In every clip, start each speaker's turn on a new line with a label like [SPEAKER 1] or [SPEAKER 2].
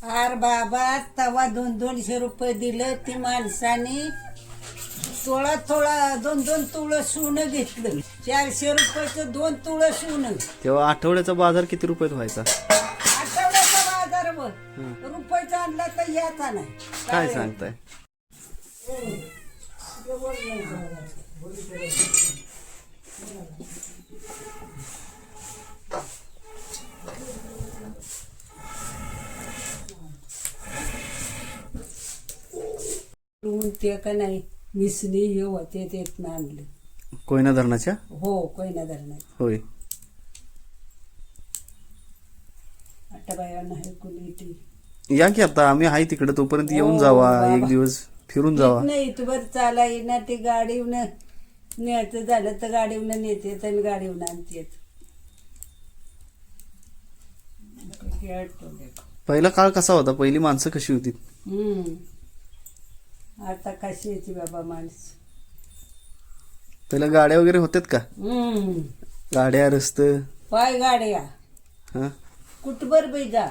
[SPEAKER 1] R बाबा तवा दोन दोनशे रुपये दिलं ती माणसाने. थोडा थोडा दोन दोन तुळं सोनं घेतलं. चारशे रुपयाचं दोन तुळं सोनं.
[SPEAKER 2] तेव्हा आठवड्याचा बाजार किती रुपयात व्हायचा?
[SPEAKER 1] आठवड्याचा बाजार रुपयाचा आणला तर याचा नाही.
[SPEAKER 2] काय सांगताय?
[SPEAKER 1] ते का नाही मिसनी हे होते ना आणलं
[SPEAKER 2] कोयना धरणाच्या?
[SPEAKER 1] हो कोयना धरणात
[SPEAKER 2] होय.
[SPEAKER 1] आता बाया नाही कुणी ती.
[SPEAKER 2] या की आता आम्ही आहे तिकडे तोपर्यंत येऊन
[SPEAKER 1] हो,
[SPEAKER 2] जावा
[SPEAKER 1] बाबा.
[SPEAKER 2] एक दिवस फिरून जावा.
[SPEAKER 1] नाही इथवर चाला येणार ते गाडीवून न्यायचं झालं तर गाडीवून नेते आणि गाडीवून आणते.
[SPEAKER 2] पहिला काळ कसा होता? पहिली माणसं कशी होती?
[SPEAKER 1] हम्म. आता कशी यायची बाबा माणस?
[SPEAKER 2] पहिल्या गाड्या वगैरे होत्यात का?
[SPEAKER 1] हम्म.
[SPEAKER 2] गाड्या रस्त?
[SPEAKER 1] पाय गाड्या.
[SPEAKER 2] हा?
[SPEAKER 1] कुठबर बी जा.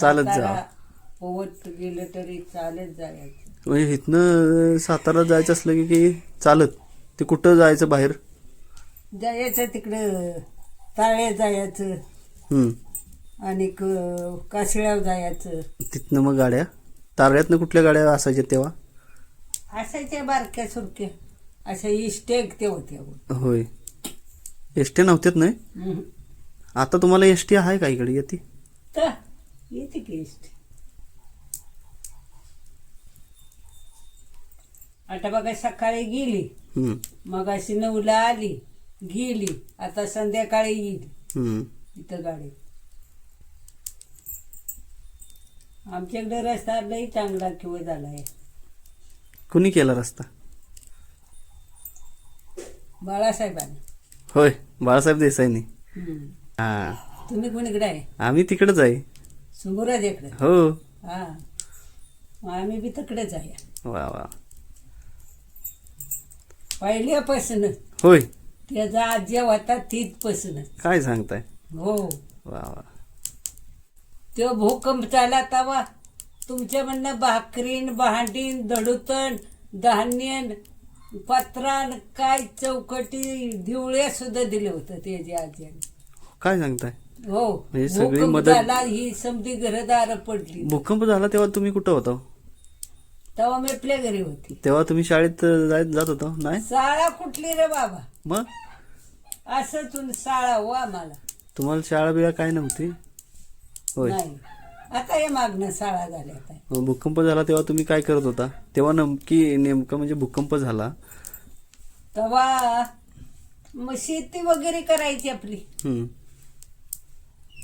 [SPEAKER 2] चालत जा.
[SPEAKER 1] सातारा पोवत गेलं तरी चालत जायचं.
[SPEAKER 2] म्हणजे इथनं सातारा जायचं असलं की की चालत. ते कुठं जायचं बाहेर?
[SPEAKER 1] जायचं तिकडं. ताळे जायचं.
[SPEAKER 2] हम्म.
[SPEAKER 1] आणि क- कासळ्यावर जायचं.
[SPEAKER 2] तिथनं मग गाड्या? तारड्यातनं कुठल्या गाड्या असायच्या तेव्हा?
[SPEAKER 1] असायच्या बारक्या सुरक्या. अशा इष्टेक ते होत्या
[SPEAKER 2] होय. एस टी नव्हत्यात नाही?
[SPEAKER 1] हम्म.
[SPEAKER 2] आता तुम्हाला एस टी आहे का इकडे? येते.
[SPEAKER 1] तर येते की इष्ट आता बघा सकाळी गेली.
[SPEAKER 2] हम्म,
[SPEAKER 1] मग अशी नऊला आली. गेली. आता संध्याकाळी येईल.
[SPEAKER 2] हम्म.
[SPEAKER 1] इथं गाडी. आमच्याकडे रस्ता लई चांगला किंवा झालाय.
[SPEAKER 2] कुणी केला रस्ता?
[SPEAKER 1] बाळासाहेबांनी.
[SPEAKER 2] होय बाळासाहेब देसाईनी.
[SPEAKER 1] हम्म.
[SPEAKER 2] हा.
[SPEAKER 1] तुम्ही कोणीकडे आहे?
[SPEAKER 2] आम्ही तिकडेच आहे.
[SPEAKER 1] सुंगुराजाकडे
[SPEAKER 2] हो.
[SPEAKER 1] हा. मग आम्ही बी तिकडेच आहे.
[SPEAKER 2] वा वा.
[SPEAKER 1] पहिल्यापासून.
[SPEAKER 2] होय.
[SPEAKER 1] त्याचा आजी होता तिथपासून
[SPEAKER 2] काय सांगताय?
[SPEAKER 1] हो.
[SPEAKER 2] वा वा.
[SPEAKER 1] तो भूकंप झाला तवा तुमच्या म्हणणं भाकरीन भांडीन दडुतण धान्यन पत्रान काय चौकटी दिवळ्या सुद्धा दिलं होतं त्याच्या आजीने
[SPEAKER 2] काय सांगताय?
[SPEAKER 1] हो
[SPEAKER 2] म्हणजे सगळी
[SPEAKER 1] भूकंप
[SPEAKER 2] मदत-
[SPEAKER 1] झाला ही समधी घरदार पडली.
[SPEAKER 2] भूकंप झाला तेव्हा तुम्ही कुठं होता?
[SPEAKER 1] तेव्हा मी आपल्या घरी होती.
[SPEAKER 2] तेव्हा तुम्ही शाळेत अं, जात जात होता? नाही?
[SPEAKER 1] शाळा कुठली रे बाबा?
[SPEAKER 2] मग?
[SPEAKER 1] असंच शाळा हो आम्हाला.
[SPEAKER 2] तुम्हाला शाळा बिळा काय नव्हती? होय.
[SPEAKER 1] नाही. आता हे मागणं शाळा झाल्या आता.
[SPEAKER 2] भूकंप झाला तेव्हा तुम्ही काय करत होता? तेव्हा नमकी नेमकं म्हणजे भूकंप झाला.
[SPEAKER 1] तेव्हा मग शेती वगैरे करायची आपली.
[SPEAKER 2] हम्म.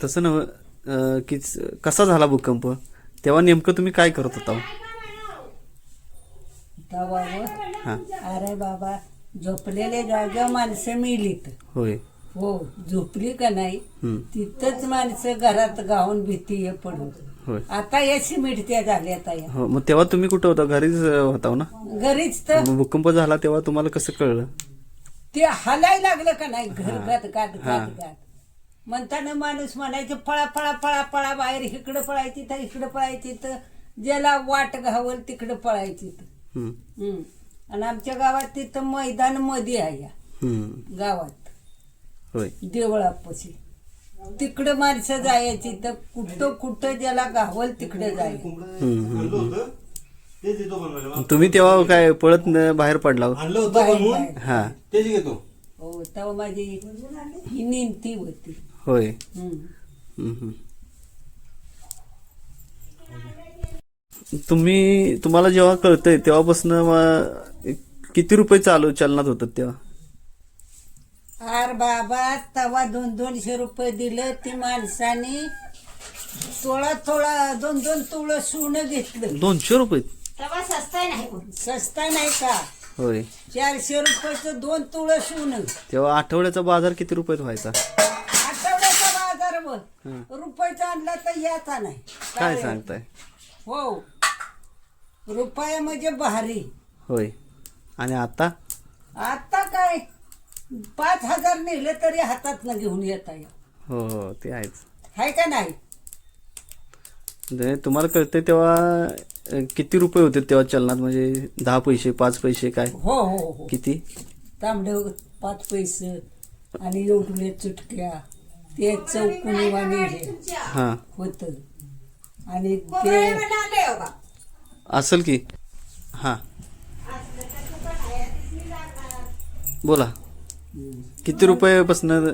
[SPEAKER 2] तसं नव अं, की कसा झाला भूकंप? तेव्हा नेमकं तुम्ही काय करत होता?
[SPEAKER 1] तेव्हा व
[SPEAKER 2] हा.
[SPEAKER 1] अरे बाबा झोपलेले जागा माणसं मिलीत
[SPEAKER 2] होय.
[SPEAKER 1] हो झोपली का नाही. तिथंच माणसं घरात गाऊन भीती हे पडून.
[SPEAKER 2] होय.
[SPEAKER 1] आता या सिमेंटच्या झाल्या या.
[SPEAKER 2] हो मग तेव्हा तुम्ही कुठं होता? घरीच अं, होता हो ना?
[SPEAKER 1] घरीच तर.
[SPEAKER 2] मग भूकंप झाला तेव्हा तुम्हाला कसं कळलं?
[SPEAKER 1] ते हलाय लागलं का नाही? घर गात गात
[SPEAKER 2] हा.
[SPEAKER 1] गात गात म्हणताना माणूस म्हणायचं पळा पळा पळा पळा बाहेर इकडं पळायची तर इकडं पळायची तर ज्याला वाट घावल तिकडं पळायची तर.
[SPEAKER 2] हम्म.
[SPEAKER 1] हम्म. आणि आमच्या गावात तिथं मैदानमध्ये आहे या.
[SPEAKER 2] हम्म.
[SPEAKER 1] गावात.
[SPEAKER 2] होय.
[SPEAKER 1] देवळापाशी. तिकडं माणसं जायची तर कुठं कुठं ज्याला गावल तिकडे जायचं.
[SPEAKER 2] हम्म, हम्म, हम्म. तुम्ही तेव्हा काय पळत न- बाहेर पडला? हो?
[SPEAKER 1] बाहेर बाहेर.
[SPEAKER 2] हा.
[SPEAKER 1] हो तेव्हा माझी ही नेमती होती.
[SPEAKER 2] होय.
[SPEAKER 1] हम्म.
[SPEAKER 2] हम्म, हम्म. तुम्ही तुम्हाला जेव्हा कळतंय तेव्हापासून किती रुपये चालू चलनात होतात तेव्हा?
[SPEAKER 1] आर बाबा तवा दोन दोनशे रुपये दिलं ती माणसाने. थोडा थोडा दोन दोन तुळं सोनं घेतलं.
[SPEAKER 2] दोनशे रुपये?
[SPEAKER 1] सस्ता नाही का?
[SPEAKER 2] होय.
[SPEAKER 1] चारशे रुपयाचं दोन तुळं सोनं
[SPEAKER 2] तेव्हा आठवड्याचा बाजार किती रुपयात व्हायचा?
[SPEAKER 1] आठवड्याचा बाजार व
[SPEAKER 2] हं.
[SPEAKER 1] रुपयाचा आणला तर याचा नाही.
[SPEAKER 2] काय सांगताय?
[SPEAKER 1] हो. रुपया म्हणजे भारी.
[SPEAKER 2] होय. आणि आता?
[SPEAKER 1] आता काय? पाच हजार नेले तरी हातात न घेऊन येता येईल
[SPEAKER 2] हो हो ते आहेच.
[SPEAKER 1] हाय का नाही?
[SPEAKER 2] म्हणजे तुम्हाला कळतंय तेव्हा अ, किती रुपये होते तेव्हा चलनात? म्हणजे दहा पैसे पाच पैसे काय?
[SPEAKER 1] हो हो हो.
[SPEAKER 2] किती?
[SPEAKER 1] तांबडे पाच पैसे आणि एवढुले चुटक्या. ते चौकुनी वाणी हे
[SPEAKER 2] हां.
[SPEAKER 1] होत. आणि ते
[SPEAKER 2] असेल की? हां. बोला. किती रुपयापासून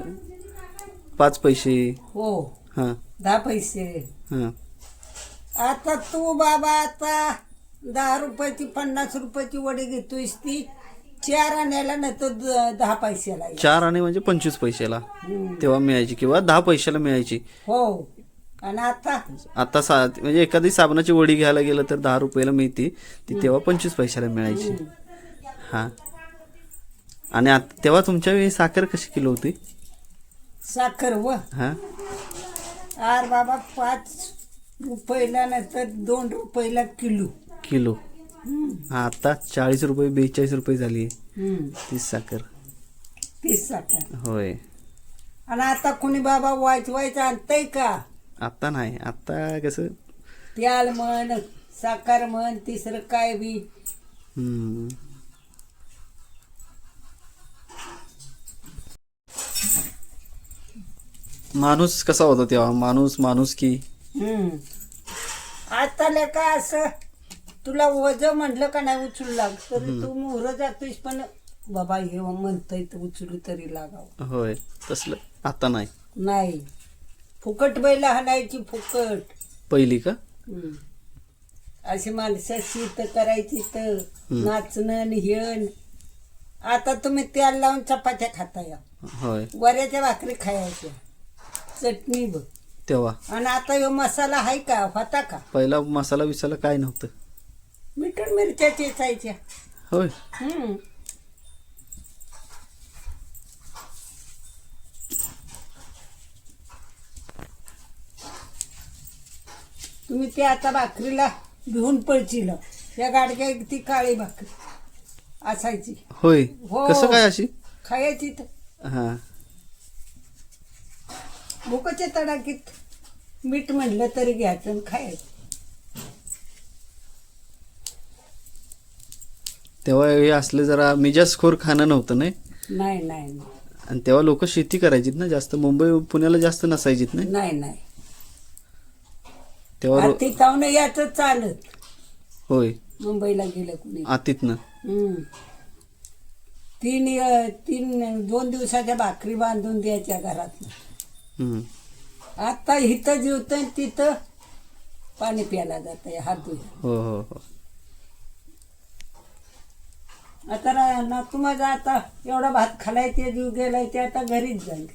[SPEAKER 2] पाच पैसे?
[SPEAKER 1] हो.
[SPEAKER 2] हां.
[SPEAKER 1] दहा पैसे.
[SPEAKER 2] हां.
[SPEAKER 1] आता तू बाबा आता दहा रुपयाची पन्नास रुपयाची वडी घेतोयस ती. चार आण्याला नाही तर द- दहा पैशाला आहे.
[SPEAKER 2] चार आणि म्हणजे पंचवीस पैशाला. तेव्हा मिळायची किंवा दहा पैशाला मिळायची.
[SPEAKER 1] हो. आणि आता?
[SPEAKER 2] आता सा म्हणजे एखादी साबणाची वडी घ्यायला गेलं तर दहा रुपयाला मिळते. ती तेव्हा पंचवीस पैशाला मिळायची. हां. आणि आत- तेव्हा तुमच्या वेळी साखर कशी किलो होती?
[SPEAKER 1] साखर व?
[SPEAKER 2] हां.
[SPEAKER 1] आर बाबा पाच रुपयाला नाही तर दोन रुपयाला किलो.
[SPEAKER 2] किलो. हा आता चाळीस रुपये बेचाळीस रुपये झाली. तीस साखर.
[SPEAKER 1] तीस साखर.
[SPEAKER 2] होय.
[SPEAKER 1] आणि आता कोणी बाबा वायच वायच आणतंय का?
[SPEAKER 2] आता नाही. आता कसं?
[SPEAKER 1] त्याल म्हण साखर म्हण तिसरं काय बी?
[SPEAKER 2] हम्म. माणूस कसा होता तेव्हा? माणूस माणूस की?
[SPEAKER 1] हम्म. आता लेका असं तुला वज म्हटलं का नाही उचलू लाग तरी तू मोहर जातोयस पण बाबा हे म्हणतंय तर उचलू तरी लागावं.
[SPEAKER 2] होय तसलं आता नाही.
[SPEAKER 1] नाही. फुकट बैला हाणायची फुकट.
[SPEAKER 2] पहिली का?
[SPEAKER 1] हम्म. अशी माणसं शीत करायची तर नाचणं हेण. आता तुम्ही तेल लावून चपात्या खाताय
[SPEAKER 2] होय.
[SPEAKER 1] वऱ्याच्या भाकरी खायच्या. चटणी बघ.
[SPEAKER 2] तेव्हा?
[SPEAKER 1] आणि आता ह्यो मसाला आहे का? होता का?
[SPEAKER 2] पहिला मसाला बिसाला काय नव्हतं.
[SPEAKER 1] मिठून मिरच्या चेचायच्या.
[SPEAKER 2] होय.
[SPEAKER 1] हम्म. तुम्ही ते आता भाकरीला भिवून पळचिल या गाडग्या ती काळी भाकरी असायची.
[SPEAKER 2] होय.
[SPEAKER 1] हो.
[SPEAKER 2] कसं काय अशी?
[SPEAKER 1] खायची तर.
[SPEAKER 2] हा.
[SPEAKER 1] भुकाच्या तडाकीत मीठ म्हणलं तरी घ्यायचं आणि खायचं
[SPEAKER 2] तेव्हा हे असलं जरा मिजाजखोर खाणं नव्हतं नाही?
[SPEAKER 1] नाही नाही नाही.
[SPEAKER 2] आणि तेव्हा लोक शेती करायचीत ना जास्त मुंबई पुण्याला जास्त नसायचीत नाही?
[SPEAKER 1] नाही नाही.
[SPEAKER 2] तेव्हा रो-
[SPEAKER 1] याचं चालत.
[SPEAKER 2] होय.
[SPEAKER 1] मुंबईला गेलं कुणी?
[SPEAKER 2] आतीतनं
[SPEAKER 1] हम्म. तीन अ, तीन दोन दिवसाच्या भाकरी बांधून द्यायच्या घरात. आता इथं जेवतंय तिथं पाणी प्यायला जात हात धुय
[SPEAKER 2] हो हो हो.
[SPEAKER 1] आता नातू माझा आता एवढा भात खालाय ते जीव गेलाय ते आता घरीच जाईल.